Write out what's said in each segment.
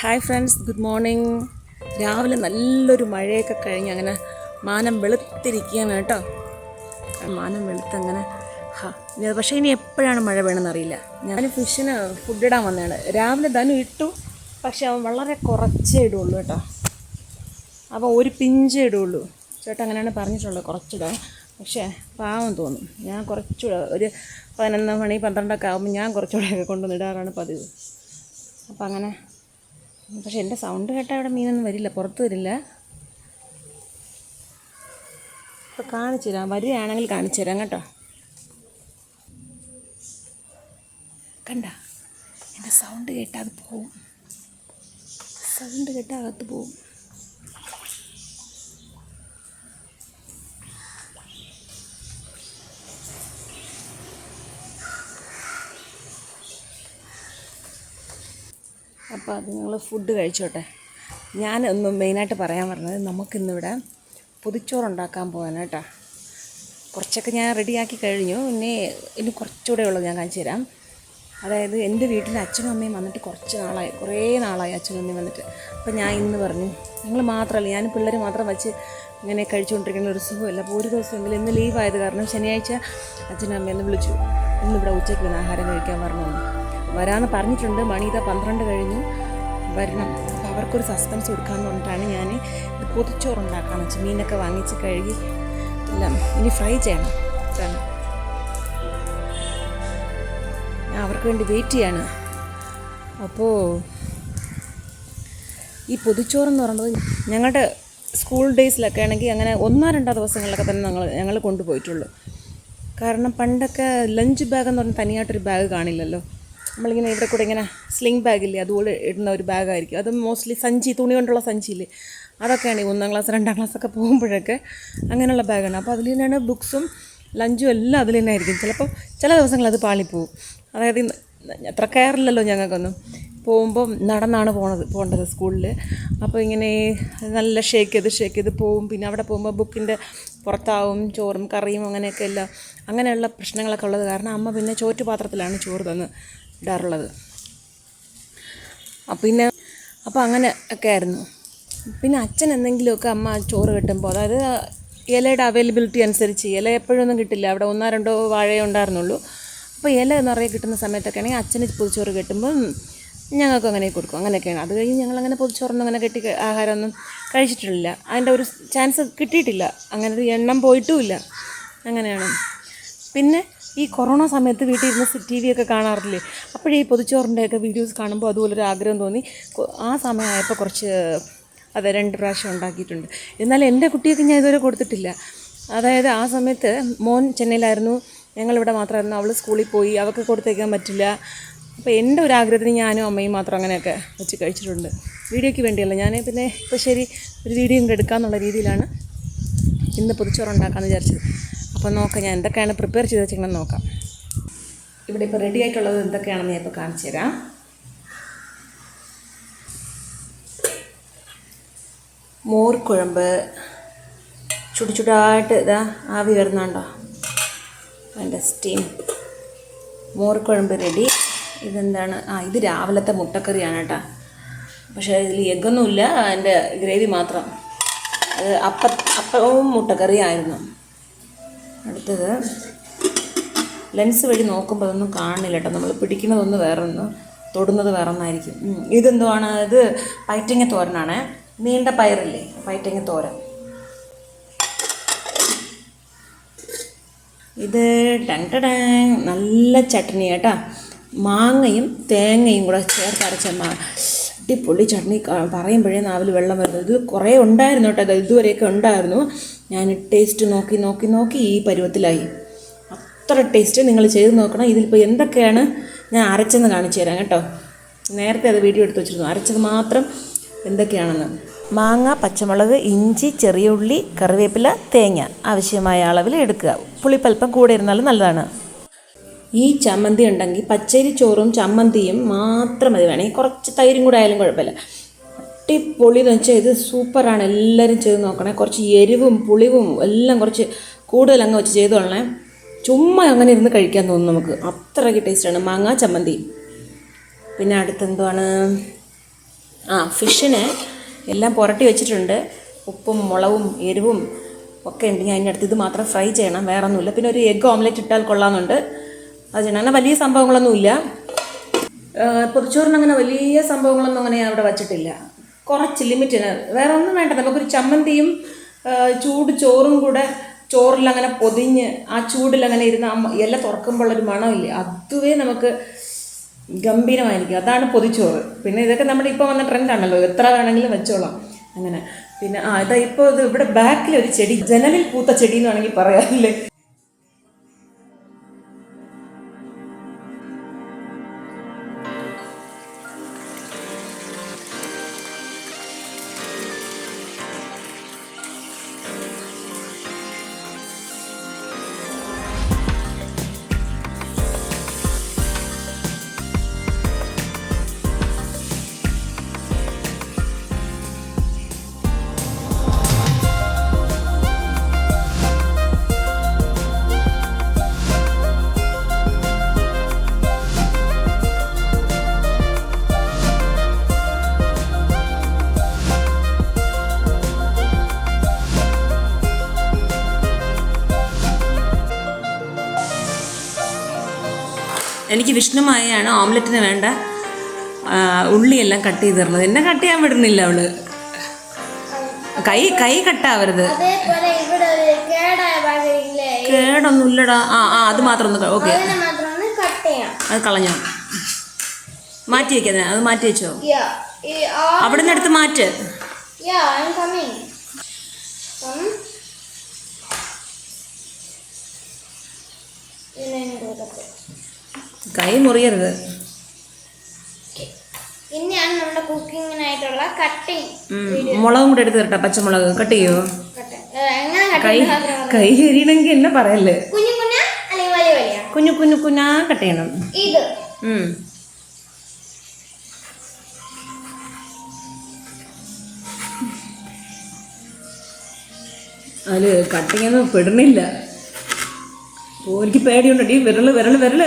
Hi friends good morning. രാവിലെ നല്ലൊരു മഴയൊക്കെ കഴിഞ്ഞ് അങ്ങനെ മാനം വെളുത്തിരിക്കുകയാണ് കേട്ടോ. മാനം വെളുത്തങ്ങനെ ഹാ പക്ഷേ ഇനി എപ്പോഴാണ് മഴ വേണമെന്നറിയില്ല ഞാൻ ഫിഷിന് ഫുഡ് ഇടാൻ വന്നതാണ്. രാവിലെ ധനു ഇട്ടു പക്ഷെ അവൻ വളരെ കുറച്ചേ ഇടുള്ളൂ കേട്ടോ. അപ്പോൾ ഒരു പിഞ്ചേ ഇടുള്ളൂ. ചേട്ടാ അങ്ങനെയാണ് പറഞ്ഞിട്ടുള്ളത് കുറച്ചിടാൻ പക്ഷേ പാവം തോന്നും. ഞാൻ കുറച്ചുകൂടെ ഒരു പതിനൊന്ന് മണി പന്ത്രണ്ടൊക്കെ ആകുമ്പോൾ ഞാൻ കുറച്ചുകൂടെയൊക്കെ കൊണ്ടുവന്ന് ഇടാറാണ് പതിവ്. അപ്പം അങ്ങനെ പക്ഷെ എന്റെ സൗണ്ട് കേട്ടാൽ അവിടെ മീനൊന്നും വരില്ല പുറത്ത് വരില്ല. അപ്പോൾ കാണിച്ചു തരാം വരികയാണെങ്കിൽ കാണിച്ചു തരാം കേട്ടോ. കണ്ട എന്റെ സൗണ്ട് കേട്ടാൽ അത് പോവും. സൗണ്ട് കേട്ടാൽ അകത്ത് പോവും. അപ്പോൾ അത് ഞങ്ങൾ ഫുഡ് കഴിച്ചോട്ടെ. ഞാൻ ഒന്ന് മെയിനായിട്ട് പറയാൻ പറഞ്ഞത് നമുക്കിന്നിവിടെ പൊതിച്ചോറ് ഉണ്ടാക്കാൻ പോകാൻ കേട്ടോ കുറച്ചൊക്കെ ഞാൻ റെഡിയാക്കി കഴിഞ്ഞു. ഇനി ഇനി കുറച്ചുകൂടെ ഉള്ളത് ഞാൻ കാണിച്ചു തരാം. അതായത് എന്റെ വീട്ടിൽ അച്ഛനും അമ്മയും വന്നിട്ട് കുറച്ച് നാളായി. കുറേ നാളായി അച്ഛനും അമ്മയും വന്നിട്ട്. അപ്പോൾ ഞാൻ ഇന്ന് പറഞ്ഞു ഞങ്ങൾ മാത്രമല്ല ഞാൻ പിള്ളേർ മാത്രം വെച്ച് ഇങ്ങനെ കഴിച്ചുകൊണ്ടിരിക്കുന്ന ഒരു സുഖമില്ല. അപ്പോൾ ഒരു ദിവസമെങ്കിലും ഇന്ന് ലീവായത് കാരണം ശനിയാഴ്ച അച്ഛനും അമ്മയെന്ന് വിളിച്ചു. ഇന്നിവിടെ ഉച്ചയ്ക്ക് ആഹാരം കഴിക്കാൻ പറഞ്ഞു വരാമെന്ന് പറഞ്ഞിട്ടുണ്ട്. മണി ഇതാ പന്ത്രണ്ട് കഴിഞ്ഞു വരണം. അപ്പോൾ അവർക്കൊരു സസ്പെൻസ് കൊടുക്കാമെന്ന് പറഞ്ഞിട്ടാണ് ഞാൻ ഇത് പൊതിച്ചോറുണ്ടാക്കാമെന്ന് വെച്ചാൽ മീനൊക്കെ വാങ്ങിച്ച് കഴുകി എല്ലാം ഇനി ഫ്രൈ ചെയ്യണം. ഞാൻ അവർക്ക് വേണ്ടി വെയിറ്റ് ചെയ്യാണ്. അപ്പോൾ ഈ പൊതിച്ചോറെന്ന് പറയുന്നത് ഞങ്ങളുടെ സ്കൂൾ ഡേയ്സിലൊക്കെ ആണെങ്കിൽ അങ്ങനെ ഒന്നോ രണ്ടോ ദിവസങ്ങളിലൊക്കെ തന്നെ ഞങ്ങൾ ഞങ്ങൾ കൊണ്ടുപോയിട്ടുള്ളൂ. കാരണം പണ്ടൊക്കെ ലഞ്ച് ബാഗ് എന്ന് പറഞ്ഞാൽ തനിയായിട്ടൊരു ബാഗ് കാണില്ലല്ലോ. നമ്മളിങ്ങനെ ഇവിടെ കൂടെ ഇങ്ങനെ സ്ലിംഗ് ബാഗില്ലേ അതുപോലെ ഇടുന്ന ഒരു ബാഗായിരിക്കും അത് മോസ്റ്റ്ലി സഞ്ചി തുണി കൊണ്ടുള്ള സഞ്ചിയില്ലേ? അതൊക്കെയാണ് ഈ ഒന്നാം ക്ലാസ് രണ്ടാം ക്ലാസ്സൊക്കെ പോകുമ്പോഴൊക്കെ അങ്ങനെയുള്ള ബാഗാണ് അപ്പോൾ അതിൽ തന്നെയാണ് ബുക്സും ലഞ്ചും എല്ലാം അതിൽ തന്നെ ആയിരിക്കും. ചിലപ്പോൾ ചില ദിവസങ്ങൾ അത് പാളിപ്പോവും. അതായത് അത്ര കയറില്ലല്ലോ ഞങ്ങൾക്കൊന്നും. പോകുമ്പോൾ നടന്നാണ് പോണത് പോകേണ്ടത് സ്കൂളിൽ അപ്പോൾ ഇങ്ങനെ നല്ല ഷേക്ക് ചെയ്ത് ഷേക്ക് ചെയ്ത് പോവും. പിന്നെ അവിടെ പോകുമ്പോൾ ബുക്കിന്റെ പുറത്താവും ചോറും കറിയും അങ്ങനെയൊക്കെ എല്ലാം. അങ്ങനെയുള്ള പ്രശ്നങ്ങളൊക്കെ ഉള്ളത് കാരണം അമ്മ പിന്നെ ചോറ്റുപാത്രത്തിലാണ് ചോറ് തന്ന്. ഇടാറുള്ളത്. അപ്പം പിന്നെ അപ്പോൾ അങ്ങനെ ഒക്കെ ആയിരുന്നു പിന്നെ അച്ഛൻ എന്തെങ്കിലുമൊക്കെ അമ്മ ചോറ് കിട്ടുമ്പോൾ അതായത് ഇലയുടെ അവൈലബിലിറ്റി അനുസരിച്ച് ഇല എപ്പോഴൊന്നും കിട്ടില്ല. അവിടെ ഒന്നോ രണ്ടോ വാഴയേ ഉണ്ടായിരുന്നുള്ളൂ. അപ്പോൾ ഇല നിറയെ കിട്ടുന്ന സമയത്തൊക്കെ ആണെങ്കിൽ അച്ഛന് പൊതിച്ചോറ് കിട്ടുമ്പം ഞങ്ങൾക്ക് അങ്ങനെ കൊടുക്കും. അങ്ങനെയൊക്കെയാണ്. അത് കഴിഞ്ഞ് ഞങ്ങളങ്ങനെ പൊതിച്ചോറൊന്നും അങ്ങനെ കെട്ടി ആഹാരമൊന്നും കഴിച്ചിട്ടില്ല. അതിന്റെ ഒരു ചാൻസ് കിട്ടിയിട്ടില്ല. അങ്ങനെ ഒരു എണ്ണം പോയിട്ടുമില്ല. അങ്ങനെയാണ്. പിന്നെ ഈ കൊറോണ സമയത്ത് വീട്ടിൽ ഇരുന്ന് ടി വി ഒക്കെ കാണാറില്ലേ? അപ്പോഴേ ഈ പൊതിച്ചോറിന്റെയൊക്കെ വീഡിയോസ് കാണുമ്പോൾ അതുപോലൊരു ആഗ്രഹം തോന്നി. ആ സമയമായപ്പോൾ കുറച്ച് അതെ രണ്ട് പ്രാവശ്യം ഉണ്ടാക്കിയിട്ടുണ്ട്. എന്നാൽ എന്റെ കുട്ടിയൊക്കെ ഞാൻ ഇതുവരെ കൊടുത്തിട്ടില്ല. അതായത് ആ സമയത്ത് മോൻ ചെന്നൈയിലായിരുന്നു. ഞങ്ങളിവിടെ മാത്രമായിരുന്നു. അവൾ സ്കൂളിൽ പോയി. അവൾക്ക് കൊടുത്തേക്കാൻ പറ്റില്ല. അപ്പോൾ എന്റെ ഒരു ആഗ്രഹത്തിന് ഞാനും അമ്മയും മാത്രം അങ്ങനെയൊക്കെ വെച്ച് കഴിച്ചിട്ടുണ്ട്. വീഡിയോയ്ക്ക് വേണ്ടിയല്ല. ഞാൻ പിന്നെ ഇപ്പോൾ ശരി ഒരു വീഡിയോ ഇങ്ങോട്ട് എടുക്കാമെന്നുള്ള രീതിയിലാണ് ഇന്ന് പൊതിച്ചോറ് ഉണ്ടാക്കാമെന്ന് വിചാരിച്ചത്. അപ്പോൾ നോക്കാം ഞാൻ എന്തൊക്കെയാണ് പ്രിപ്പയർ ചെയ്ത് വെച്ചിങ്ങനെ നോക്കാം. ഇവിടെ ഇപ്പോൾ റെഡി ആയിട്ടുള്ളത് എന്തൊക്കെയാണെന്ന് ഞാൻ ഇപ്പോൾ കാണിച്ചു തരാം. മോർക്കുഴമ്പ് ചുടി ചുടായിട്ട് ഇതാ ആവി വരുന്നുണ്ടോ? അതിന്റെ സ്റ്റീം മോർക്കുഴമ്പ് റെഡി ഇതെന്താണ്? ആ ഇത് രാവിലത്തെ മുട്ടക്കറിയാണ് കേട്ടോ. പക്ഷേ ഇതിൽ എഗ്ഗൊന്നുമില്ല അതിന്റെ ഗ്രേവി മാത്രം. അത് അപ്പ അപ്പവും മുട്ടക്കറിയായിരുന്നു അടുത്തത്. ലെൻസ് വഴി നോക്കുമ്പോൾ അതൊന്നും കാണില്ല കേട്ടോ. നമ്മൾ പിടിക്കുന്നതൊന്ന് വേറെ ഒന്ന് തൊടുന്നത് വേറെ ഒന്നായിരിക്കും ഉം. ഇതെന്തുവാണ്? ഇത് പൈറ്റങ്ങ തോരനാണ്. നീണ്ട പയറില്ലേ? പൈറ്റങ്ങ തോരൻ. ഇത് ടടാങ് നല്ല ചട്നി കേട്ടോ. മാങ്ങയും തേങ്ങയും കൂടെ ചേർത്ത് അരച്ച മാ അടിപൊളി ചട്നി പറയുമ്പോഴേ നാവിൽ വെള്ളം വരുന്നത്. ഇത് കുറേ ഉണ്ടായിരുന്നു കേട്ടോ അത് ഇതുവരെയൊക്കെ ഉണ്ടായിരുന്നു. ഞാൻ ടേസ്റ്റ് നോക്കി നോക്കി നോക്കി ഈ പരുവത്തിലായി. അത്ര ടേസ്റ്റ് നിങ്ങൾ ചെയ്ത് നോക്കണം. ഇതിലിപ്പോൾ എന്തൊക്കെയാണ് ഞാൻ അരച്ചെന്ന് കാണിച്ചു തരാം കേട്ടോ. നേരത്തെ അത് വീഡിയോ എടുത്ത് വെച്ചിരുന്നു. അരച്ചത് മാത്രം എന്തൊക്കെയാണെന്ന്. മാങ്ങ പച്ചമുളക് ഇഞ്ചി ചെറിയ ഉള്ളി കറിവേപ്പില തേങ്ങ ആവശ്യമായ അളവിൽ എടുക്കുക. പുളിപ്പൽപ്പം കൂടെ ഇരുന്നാലും നല്ലതാണ്. ഈ ചമ്മന്തി ഉണ്ടെങ്കിൽ പച്ചരി ചോറും ചമ്മന്തിയും മാത്രം മതി. വേണമെങ്കിൽ കുറച്ച് തൈരും കൂടെ ആയാലും കുഴപ്പമില്ല. അടിപൊളി എന്ന് വെച്ചാൽ ഇത് സൂപ്പറാണ്. എല്ലാവരും ചെയ്ത് നോക്കണേ. കുറച്ച് എരിവും പുളിവും എല്ലാം കുറച്ച് കൂടുതൽ അങ്ങ് വെച്ച് ചെയ്ത് കൊള്ളണേ. ചുമ്മാ അങ്ങനെ ഇരുന്ന് കഴിക്കാൻ തോന്നുന്നു നമുക്ക്. അത്രയ്ക്ക് ടേസ്റ്റാണ് മാങ്ങ ചമ്മന്തി. പിന്നെ അടുത്തെന്തുവാണ് ആ ഫിഷിനെ എല്ലാം പുരട്ടി വെച്ചിട്ടുണ്ട്. ഉപ്പും മുളകും എരിവും ഒക്കെ ഉണ്ട് ഞാൻ അതിന്റെ അടുത്ത് ഇത് മാത്രം ഫ്രൈ ചെയ്യണം. വേറൊന്നുമില്ല. പിന്നെ ഒരു എഗ്ഗ് ഓംലെറ്റ് ഇട്ടാൽ കൊള്ളാമെന്നുണ്ട്. അത് ചെയ്യണം. അങ്ങനെ വലിയ സംഭവങ്ങളൊന്നുമില്ല പൊതിച്ചോറിന് അങ്ങനെ വലിയ സംഭവങ്ങളൊന്നും അങ്ങനെ അവിടെ വച്ചിട്ടില്ല. കുറച്ച് ലിമിറ്റിന് വേറെ ഒന്നും വേണ്ട. നമുക്കൊരു ചമ്മന്തിയും ചൂട് ചോറും കൂടെ ചോറിലങ്ങനെ പൊതിഞ്ഞ് ആ ചൂടിലങ്ങനെ ഇരുന്ന് ആ ഇല തുറക്കുമ്പോഴുള്ളൊരു മണമില്ലേ? അതുവേ നമുക്ക് ഗംഭീരമായിരിക്കും. അതാണ് പൊതിച്ചോറ്. പിന്നെ ഇതൊക്കെ നമ്മുടെ ഇപ്പോൾ വന്ന ട്രെൻഡാണല്ലോ എത്ര വേണമെങ്കിലും വെച്ചോളാം. അങ്ങനെ. പിന്നെ ആ ഇതാ ഇപ്പോൾ ഇത് ഇവിടെ ബാക്കിൽ ഒരു ചെടി. ജനലിൽ പൂത്ത ചെടി എന്ന് വേണമെങ്കിൽ പറയാറില്ലേ എനിക്ക് വിഷ്ണുമായാണ് ഓംലെറ്റിന് വേണ്ട ഉള്ളിയെല്ലാം കട്ട് ചെയ്ത് തരുന്നത് എന്നെ കട്ട് ചെയ്യാൻ വിടുന്നില്ല അവൾ. കൈ കൈ കട്ടാവരുത്. കേടൊന്നുമില്ലടാ. ആ ആ അത് മാത്രം ഒന്ന് ഓക്കെ. അത് കളഞ്ഞോ? മാറ്റി വെക്കാൻ അത് മാറ്റി വെച്ചോ? അവിടെ നിന്ന് എടുത്ത് മാറ്റ്. ഇതിനെ കൊടുക്കട്ടെ. കൈ മുറിയരുത്. ഇനിയാണ് നമ്മുടെ കുക്കിങ്ങിനായിട്ടുള്ള കട്ടിങ് മുളകും കൂടെ എടുത്ത് തരട്ടെ പച്ചമുളക്. കട്ട് ചെയ്യോ? കൈ കൈ എരിയണമെങ്കിൽ എന്നെ പറയല്ലേ കുഞ്ഞു കുഞ്ഞു കുഞ്ഞു കട്ട് ചെയ്യണം. ഇത്. ഉം. അതിൽ കട്ടിങ്ങൊന്നും പെടുന്നില്ല. ഓ എനിക്ക് പേടിയുണ്ട്. ഡീ വിരൽ വിരൽ വിരൽ.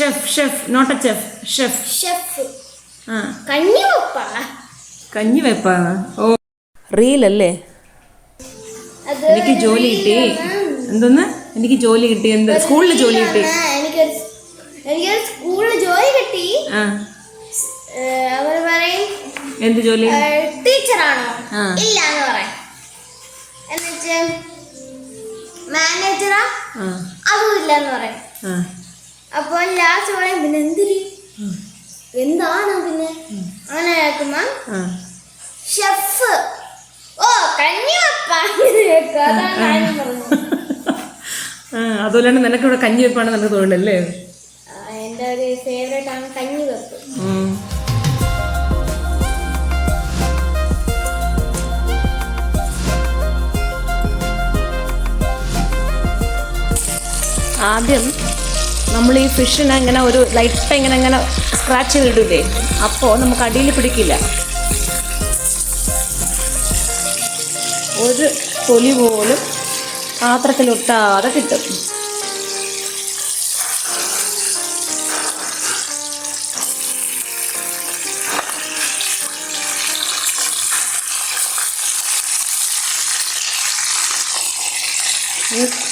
Chef chef not a chef chef chef ആ. കഞ്ഞി വെപ്പാ കഞ്ഞി വെപ്പാണ് ഓ. റീൽ അല്ലേ? എനിക്ക് ജോലി കിട്ടി. എന്തെന്ന്? എനിക്ക് ജോലി കിട്ടി. എന്ത്? സ്കൂളിൽ ജോലി കിട്ടി. എനിക്ക് എനിക്കൊരു എനിക്കൊരു സ്കൂളിൽ ജോലി കിട്ടി. ആ. അവർ പറയും എന്ത് ജോലി? ടീച്ചറാണോ. ഇല്ല എന്ന് പറയും. മാനേജറാ? അതും ഇല്ല എന്ന് പറയും അപ്പോൾ ലാസ്റ്റ് പറയും പിന്നെ എന്തിരി എന്താണ് പിന്നെ? അങ്ങനെ കേൾക്കുമ്പോ ഷെഫ് ഓ കഞ്ഞി ആ. അതുപോലെയാണ് നിനക്ക് ഇവിടെ കഞ്ഞി വെപ്പാണ് നിനക്ക് തോന്നുന്നല്ലേ എന്റെ ഒരു ഫേവറേറ്റ് ആണ് കഞ്ഞി വെപ്പ്. ആദ്യം നമ്മൾ ഈ ഫിഷിനെ ഇങ്ങനെ ഒരു ലൈറ്റ് ഇങ്ങനെ ഇങ്ങനെ സ്ക്രാച്ച് ചെയ്തിടില്ലേ അപ്പോൾ നമുക്ക് അടിയിൽ പിടിക്കില്ല. ഒരു തൊലി പോലും പാത്രത്തിലൊട്ടാതെ കിട്ടും.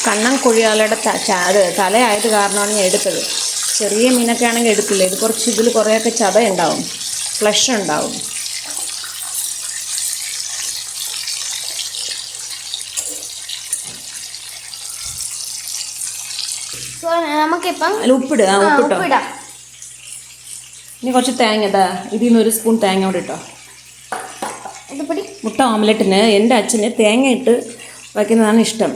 കണ്ണൻ കുഴിയാലയുടെ അത് തലയായത് കാരണമാണ് ഞാൻ എടുത്തത്. ചെറിയ മീനൊക്കെ ആണെങ്കിൽ എടുക്കില്ല ഇത് കുറച്ച് ഇതിൽ കുറേയൊക്കെ ചത ഉണ്ടാവും. ഫ്ലഷ് ഉണ്ടാവും നമുക്കിപ്പം ഉപ്പിട്. ആ ഉപ്പിട്ടോ? ഉപ്പിടാം. ഇനി കുറച്ച് തേങ്ങ ഇതാ ഇതിൽ നിന്ന് ഒരു സ്പൂൺ തേങ്ങ കൂടെ ഇട്ടോ. മുട്ട ഓംലെറ്റിന്. എന്റെ അച്ഛന് തേങ്ങ ഇട്ട് വയ്ക്കുന്നതാണ് ഇഷ്ടം.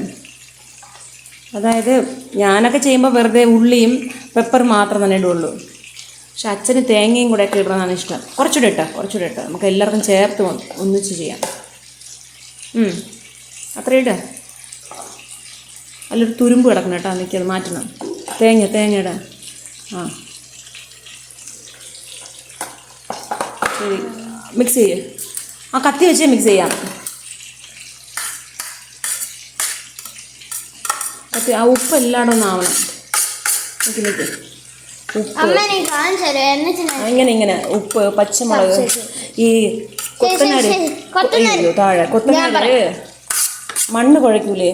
അതായത് ഞാനൊക്കെ ചെയ്യുമ്പോൾ വെറുതെ ഉള്ളിയും പെപ്പർ മാത്രം തന്നെ ഇടുള്ളൂ. പക്ഷെ അച്ഛന് തേങ്ങയും കൂടെ ഒക്കെ ഇടുന്നതാണ് ഇഷ്ടം. കുറച്ചുകൂടെ ഇട്ടോ? കുറച്ചുകൂടെ ഇട്ടോ? നമുക്ക് എല്ലാവർക്കും ചേർത്ത് ഒന്ന് ഒന്നിച്ച് ചെയ്യാം. അത്ര ഇട. അതിലൊരു തുരുമ്പ് കിടക്കണം കേട്ടോ. എനിക്കത് മാറ്റണം. തേങ്ങ തേങ്ങ ഇടാം ആ. ശരി. മിക്സ് ചെയ്യേ. ആ കത്തി വെച്ച് മിക്സ് ചെയ്യാം. കത്തി ആ ഉപ്പ് എല്ലായിടും ഒന്ന് ആവണം. നിൽക്ക് നിൽക്ക് ഉപ്പ് ഇങ്ങനെ ഇങ്ങനെ. ഉപ്പ് പച്ചമുളക്. ഈ കൊത്തനാട്. താഴെ. കൊത്തനാട് മണ്ണ് കുഴക്കൂലേ?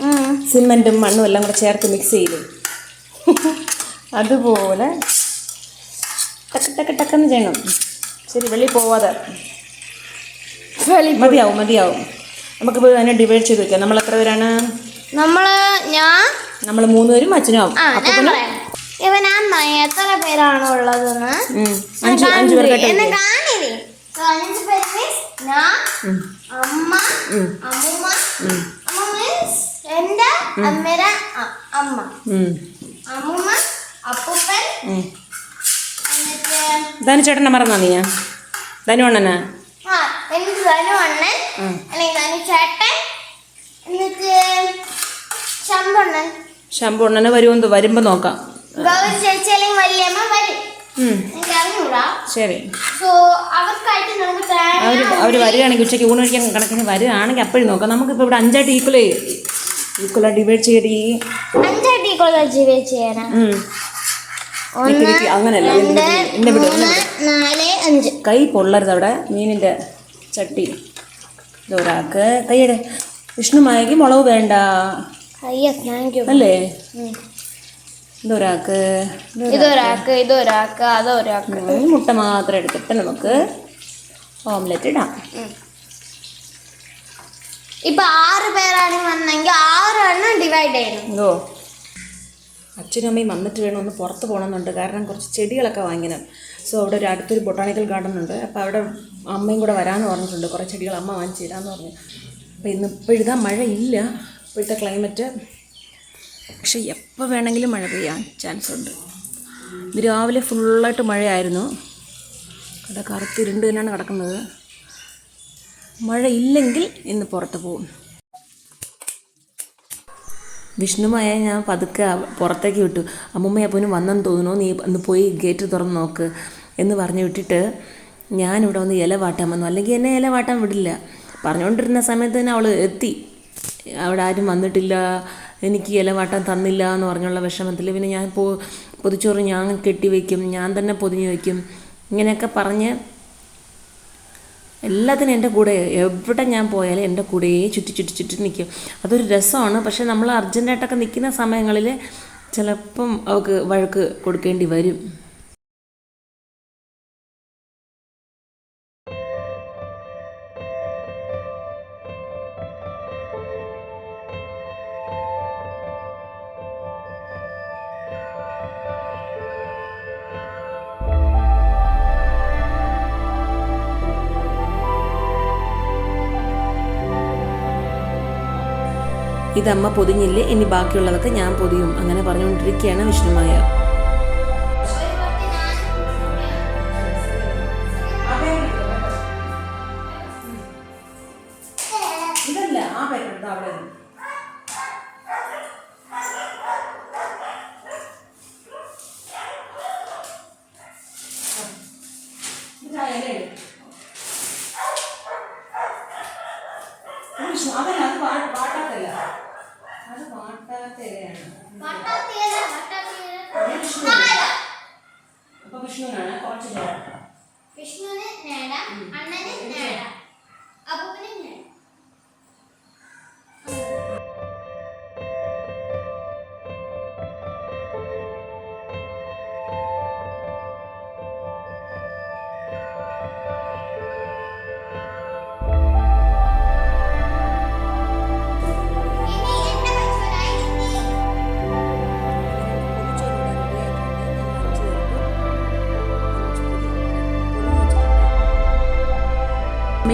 ഉം. സിമെന്റും മണ്ണും എല്ലാം കൂടെ ചേർത്ത് മിക്സ് ചെയ്യില്ലേ അതുപോലെ ടക്ക് ടക്ക് ടക്കെന്ന് ചെയ്യണം. ശരി വെളി പോവാതെ. വെളി- മതിയാവും മതിയാവും. നമുക്കിപ്പോൾ അതിനെ ഡിവൈഡ് ചെയ്ത് വെക്കാം. നമ്മൾ എത്ര പേരാണ്? നമ്മൾ ഞാൻ നമ്മൾ മൂന്ന് പേരും അച്ഛനും ആ ഞാൻ പറയാം. ഇവ ഞാൻ പറയാം എത്ര പേരാണ് ഉള്ളതെന്ന്? അഞ്ച് എന്നെ കാണില്ലേ? പേര് ഞാൻ അമ്മ അമ്മൂമ്മ അമ്മ മീൻസ് എന്റെ അമ്മയുടെ അമ്മ. ഉം, അമ്മൂമ്മ അപ്പൂപ്പൻ എന്നിട്ട് ധനു ചേട്ടനെ മറന്നാ നീ? ധനു അണ്ണനാ? ആ എന്നിട്ട് ധനു അണ്ണൻ. അല്ലെങ്കിൽ ധനു ചേട്ടൻ എന്നിട്ട് ശമ്പണ്ണൻ ശമ്പു അണ്ണനെ വരുമെന്ന് വരുമ്പോൾ നോക്കാം. ശരി. നമുക്ക് അവർ അവർ വരികയാണെങ്കിൽ ഉച്ചയ്ക്ക് ഊണ് കഴിക്കാൻ കണക്കിന് വരികയാണെങ്കിൽ അപ്പോഴും നോക്കാം. നമുക്കിപ്പോൾ ഇവിടെ അഞ്ചായിട്ട് ഈക്വൽ ഈക്വലായി ഡിവൈഡ് ചെയ്ത് ഈ അഞ്ചായിട്ട് ഈ കൊല്ലം ജീവി ചെയ്യാനാ ഉം. ഒന്ന് വിക്ക് അങ്ങനെയല്ല. രണ്ട് എന്നെ വിടും. മൂന്ന് നാല് അഞ്ച്. കൈ പൊള്ളരുത് അവിടെ. മീനിന്റെ ചട്ടി. ഇതൊരാൾക്ക് കൈയുടെ വിഷ്ണുമായക്ക് മുളക് വേണ്ട. അയ്യോ താങ്ക് യു അല്ലേ? ഇതൊരാൾക്ക് ഇതൊരാൾക്ക്. ഇതൊരാൾക്ക് അതൊരാൾക്ക്. മുട്ട മാത്രം എടുത്തിട്ട് നമുക്ക് ഓംലെറ്റ് ഇടാം. ഇപ്പൊ ആറ് പേരാണ് വന്നെങ്കിൽ ആറ് എണ്ണം ഡിവൈഡ് ചെയ്യണം അച്ഛനും അമ്മയും വന്നിട്ട് വേണം ഒന്ന് പുറത്ത് പോകണമെന്നുണ്ട്. കാരണം കുറച്ച് ചെടികളൊക്കെ വാങ്ങിക്കണം. സോ അവിടെ ഒരു അടുത്തൊരു ബൊട്ടാണിക്കൽ ഗാർഡൻ ഉണ്ട്. അപ്പോൾ അവിടെ അമ്മയും കൂടെ വരാമെന്ന് പറഞ്ഞിട്ടുണ്ട്. കുറേ ചെടികൾ അമ്മ വാങ്ങിച്ചു തരാമെന്ന് പറഞ്ഞു. അപ്പോൾ ഇന്ന് ഇപ്പോൾ ഇതാ മഴ ഇല്ല ഇപ്പോഴത്തെ ക്ലൈമറ്റ്. പക്ഷേ എപ്പോൾ വേണമെങ്കിലും മഴ പെയ്യാൻ ചാൻസ് ഉണ്ട്. ഇത് രാവിലെ ഫുള്ളായിട്ട് മഴയായിരുന്നു. അവിടെ കറുത്തിരുണ്ട് തന്നെയാണ് കിടക്കുന്നത്. മഴ ഇല്ലെങ്കിൽ ഇന്ന് പുറത്ത് പോകും. വിഷ്ണുമായ ഞാൻ പതുക്കെ പുറത്തേക്ക് വിട്ടു. അമ്മൂമ്മ അപ്പനും വന്നെന്ന് തോന്നുന്നു. നീ ഒന്ന് പോയി ഗേറ്റ് തുറന്ന് നോക്ക് എന്ന് പറഞ്ഞു വിട്ടിട്ട് ഞാനിവിടെ വന്ന് ഇല വാട്ടാൻ വന്നു. അല്ലെങ്കിൽ എന്നെ ഇല വാട്ടാൻ വിടില്ല. പറഞ്ഞുകൊണ്ടിരുന്ന സമയത്ത് തന്നെ അവൾ എത്തി. അവിടെ ആരും വന്നിട്ടില്ല എനിക്ക് ഇല വാട്ടാൻ തന്നില്ല എന്ന് പറഞ്ഞുള്ള വിഷമത്തിൽ പിന്നെ ഞാൻ പോ പൊതിച്ചോറ് ഞാൻ കെട്ടി വയ്ക്കും ഞാൻ തന്നെ പൊതിഞ്ഞു വയ്ക്കും ഇങ്ങനെയൊക്കെ പറഞ്ഞ് എല്ലാത്തിനും എന്റെ കൂടെ എവിടെ ഞാൻ പോയാലും എന്റെ കൂടെ ചുറ്റി ചുറ്റി ചുറ്റി നിൽക്കും. അതൊരു രസമാണ്. പക്ഷേ നമ്മൾ അർജന്റായിട്ടൊക്കെ നിൽക്കുന്ന സമയങ്ങളിൽ ചിലപ്പം അവൾക്ക് വഴക്ക് കൊടുക്കേണ്ടി വരും. ഇതമ്മ പൊതിഞ്ഞില്ലേ? ഇനി ബാക്കിയുള്ളതൊക്കെ ഞാൻ പൊതിയും. അങ്ങനെ പറഞ്ഞുകൊണ്ടിരിക്കുകയാണ് വിഷ്ണുമായ ഇതല്ല? ആ പേപ്പർ അവിടെ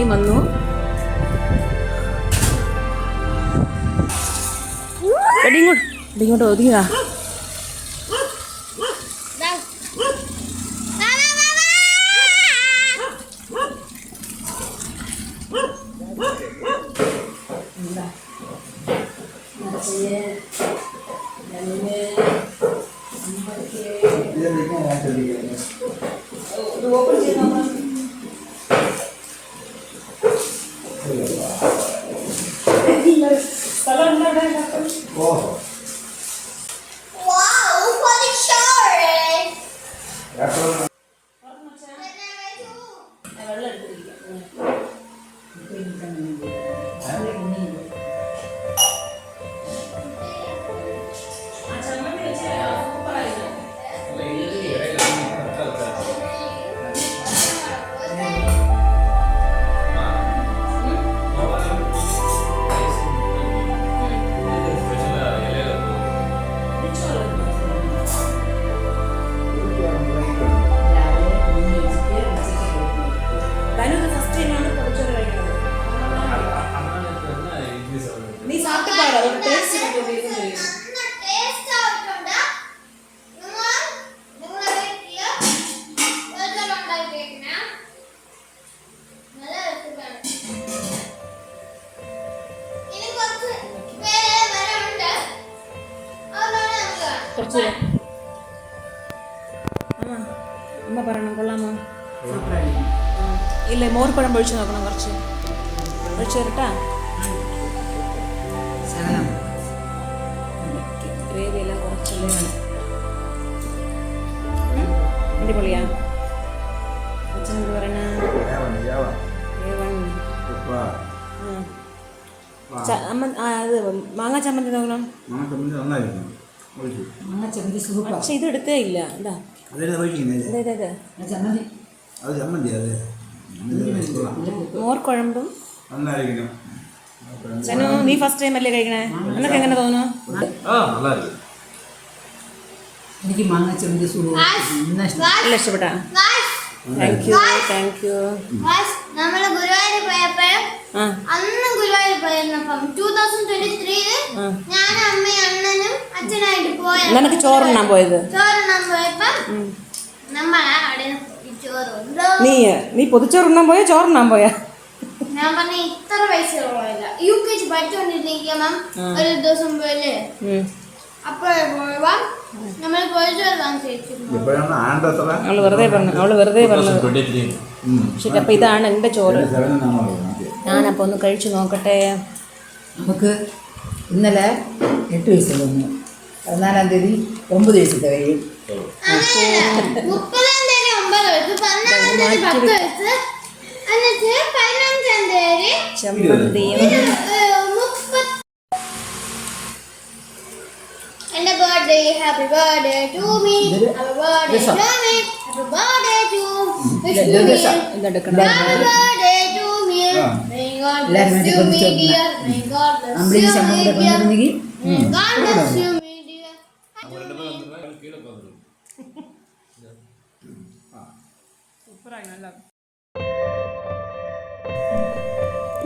അമ്മയും വന്നു എടി ഇങ്ങോട്ട് എടി ഇങ്ങോട്ട് ഒതുങ്ങിയതാ ദാ. വാ, വാ, അമ്മ പറയണം കൊള്ളാമോ? ഇല്ല മോർ കുഴമ്പ് ഒഴിച്ച് നോക്കണം കുറച്ച്. ഒഴിച്ച് തരട്ടാ ഗ്രേവി എല്ലാം കുറച്ചല്ലേ? വേണം അടിപൊളിയാ. അച്ഛൻ എന്ത് പറയണ? മാങ്ങ ചമ്മന്തി നോക്കണം. മാങ്ങ ചമ്മന്തി സൂപ്പർ. പക്ഷെ ഇത് എടുത്തേ ഇല്ല. എന്താ അത് ചമ്മന്തി. അതെ മോർ കുഴമ്പും നന്നായിരിക്കണം. സനു നീ ഫസ്റ്റ് ടൈം അല്ലേ കഴിക്കണേ? എന്നൊക്കെ എങ്ങനെ തോന്നുന്നു? എനിക്ക് മാങ്ങ ഇഷ്ടം. നല്ല ഇഷ്ടപ്പെട്ടാ. താങ്ക് യു താങ്ക് യു നമ്മൾ ഗുരുവായൂർ പോയപ്പോഴും അന്ന് ഗുരുവായൂർ പോയിരുന്നപ്പം ടൂ തൗസൻഡ് ട്വന്റി ത്രീയിൽ ഞാനും അമ്മയും അണ്ണനും അച്ഛനായിട്ട് പോയ നിനക്ക് ചോറുണ്ണാൻ പോയത്? ചോറുണ്ണാൻ പോയപ്പം നമ്മളെ അവിടെ നീ നീ പൊതിച്ചോറുണ്ണാൻ പോയോ ചോറുണ്ണാൻ പോയാ? ഞാൻ പറഞ്ഞ ഇത്ര പൈസ ഉള്ളതല്ല യു കെ ജി മാം. ഒരു ദിവസം പോലെ. അപ്പോഴേ പോയപ്പോ നമ്മൾ പൊതിച്ചോറ് ആണ്ടത്ര അവൾ വെറുതെ പറഞ്ഞു അവൾ വെറുതെ പറഞ്ഞു ശരി അപ്പൊ ഇതാണ് എന്റെ ചോറ്. ഞാനപ്പോൾ ഒന്ന് കഴിച്ചു നോക്കട്ടെ. നമുക്ക് ഇന്നലെ എട്ട് വയസ്സുള്ള വന്നു പതിനാലാം തീയതി ഒമ്പത് വയസ്സത്തെ കഴിയും വയസ്സ് വയസ്സ്. ചമ്മന്തിയും birthday happy birthday to me happy birthday to me happy birthday to happy birthday എല്ലാവരും മീ ഡിയർ കൊണ്ടുവന്നെങ്കിൽ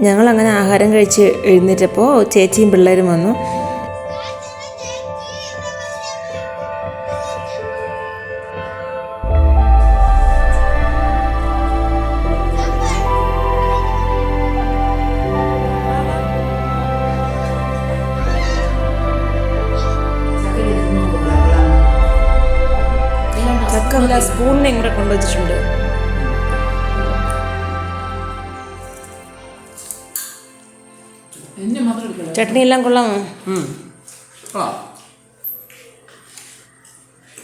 ഞങ്ങൾ അങ്ങനെ ആഹാരം കഴിച്ച് എഴുന്നേറ്റപ്പോൾ ചേച്ചിയും പിള്ളേരും വന്നു. എല്ലാം കൊള്ളാം.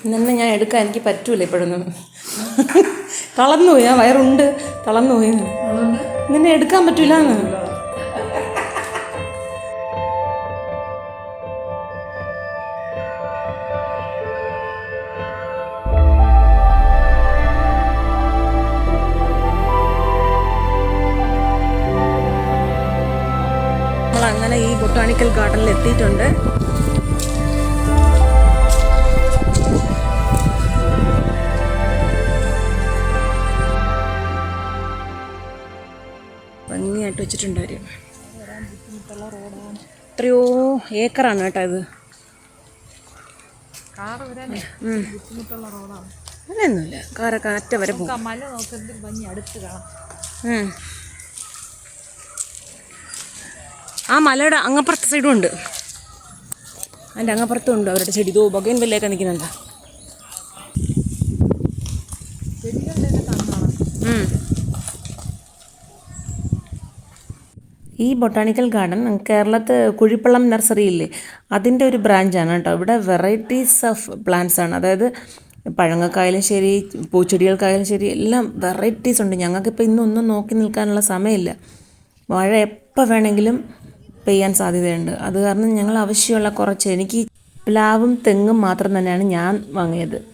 ഇന്നെ ഞാൻ എടുക്കാൻ എനിക്ക് പറ്റൂല ഇപ്പോഴൊന്നും. തളർന്നു പോയി ആ വയറുണ്ട്. തളർന്നു പോയി നിന്നെ എടുക്കാൻ പറ്റൂല ഭംഗിയായിട്ട് വെച്ചിട്ടുണ്ട് അവർ എത്രയോ ഏക്കറാണ് കേട്ടോ ഇത്. അങ്ങനെയൊന്നുമില്ല. കാറൊക്കെ അറ്റ വരെ പോകും. ആ മലയുടെ അങ്ങപ്പുറത്തെ സൈഡും ഉണ്ട്. അതിന്റെ അങ്ങപ്പുറത്തും ഉണ്ട് അവരുടെ ചെടി. ഇതോ ബൊഗൈൻ വെല്ലയൊക്കെ നിൽക്കുന്നുണ്ട് ഈ ബൊട്ടാണിക്കൽ ഗാർഡൻ കേരളത്ത് കുഴിപ്പള്ളം നഴ്സറി ഇല്ലേ? അതിന്റെ ഒരു ബ്രാഞ്ചാണ് കേട്ടോ. ഇവിടെ വെറൈറ്റീസ് ഓഫ് പ്ലാന്റ്സ് ആണ്. അതായത് പഴങ്ങൾക്കായാലും ശരി പൂച്ചെടികൾക്കായാലും ശരി എല്ലാം വെറൈറ്റീസ് ഉണ്ട്. ഞങ്ങൾക്കിപ്പോൾ ഇന്നൊന്നും നോക്കി നിൽക്കാനുള്ള സമയമില്ല. മഴ എപ്പോൾ വേണമെങ്കിലും പെയ്യാൻ സാധ്യതയുണ്ട്. അത് കാരണം ഞങ്ങൾ ആവശ്യമുള്ള കുറച്ച് എനിക്ക് പ്ലാവും തെങ്ങും മാത്രം തന്നെയാണ് ഞാൻ വാങ്ങിയത്.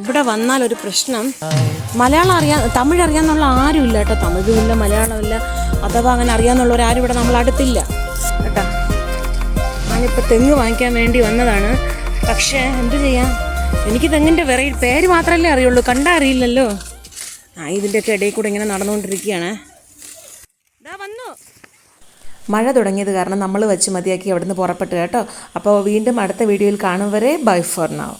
ഇവിടെ വന്നാൽ ഒരു പ്രശ്നം. മലയാളം അറിയാൻ തമിഴ് അറിയാന്നുള്ള ആരുമില്ല കേട്ടോ. തമിഴുമില്ല മലയാളമില്ല അഥവാ അങ്ങനെ അറിയാന്നുള്ളവർ ആരും ഇവിടെ നമ്മൾ അടുത്തില്ല. കേട്ടോ. ഞാനിപ്പോൾ തെങ്ങ് വാങ്ങിക്കാൻ വേണ്ടി വന്നതാണ്. പക്ഷേ എന്ത് ചെയ്യാം? എനിക്ക് തെങ്ങിന്റെ വെറൈ പേര് മാത്രമല്ലേ അറിയുള്ളൂ. കണ്ടാ അറിയില്ലല്ലോ. ആ ഇതിന്റെയൊക്കെ ഇടയിൽ കൂടെ ഇങ്ങനെ നടന്നുകൊണ്ടിരിക്കുകയാണ്. വന്നു. മഴ തുടങ്ങിയത് കാരണം നമ്മൾ വെച്ച് മതിയാക്കി അവിടുന്ന് പുറപ്പെട്ടു കേട്ടോ. അപ്പോൾ വീണ്ടും അടുത്ത വീഡിയോയിൽ കാണും വരെ ബൈ ഫോർ നാവ്